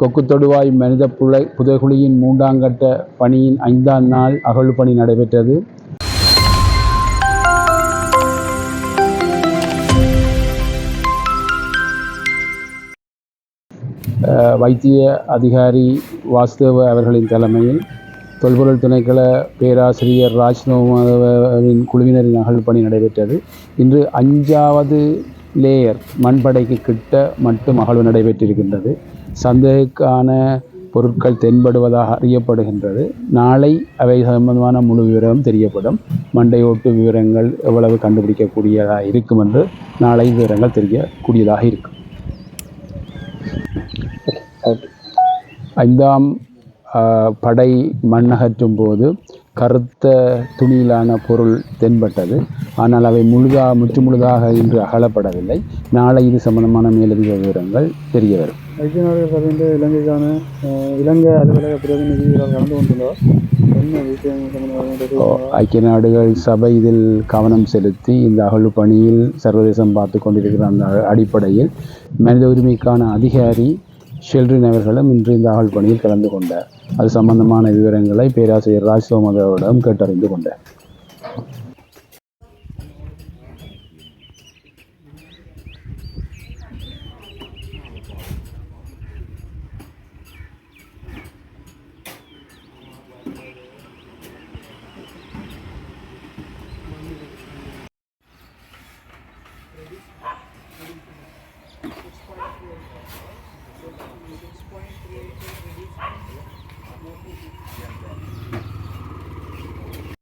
கொக்கு தொடுவாய் மனித புலை புதைகுழியின் மூன்றாங்கட்ட பணியின் ஐந்தாம் நாள் அகழ் பணி நடைபெற்றது. வைத்திய அதிகாரி வாசுதேவ அவர்களின் தலைமையில் தொல்பொருள் திணைக்கள பேராசிரியர் ராஜ்நோவின் குழுவினரின் அகழ் பணி நடைபெற்றது. இன்று அஞ்சாவது லேயர் மண்படைக்கு கிட்ட மட்டும் அகழ்வு நடைபெற்றிருக்கின்றது. சந்தேகக்கான பொருட்கள் தென்படுவதாக அறியப்படுகின்றது. நாளை அவை சம்பந்தமான முழு விவரம் தெரியப்படும். மண்டையோட்டு விவரங்கள் எவ்வளவு கண்டுபிடிக்கக்கூடியதாக இருக்கும் என்று நாளை விவரங்கள் தெரியக்கூடியதாக இருக்கும். ஐந்தாம் ஆ, படை மண்ணகற்றும் போது கருத்த துணியிலான பொருள் தென்பட்டது. ஆனால் அவை முழுதா முற்று முழுதாக இன்று அகலப்படவில்லை. நாளை இது சம்பந்தமான மேலதிக விவரங்கள் தெரிய வரும் ஐக்கிய நாடுகள் சபையின் இலங்கைக்கான இலங்கை அலுவலக பிரதிநிதிகள் கலந்து கொண்டுள்ளார். ஐக்கிய நாடுகள் சபை இதில் கவனம் செலுத்தி இந்த அகழ்வு பணியில் சர்வதேசம் பார்த்து கொண்டிருக்கிற அந்த அடிப்படையில் மனித உரிமைக்கான அதிகாரி ஷெல்ரின் அவர்களும் இன்று இந்த அகழ் பணியில் கலந்து கொண்டார் அது சம்பந்தமான விவரங்களை பேராசிரியர் ராஜ்சோமத் அவரிடம் கேட்டறிந்து கொண்டார் Thank you. Yeah.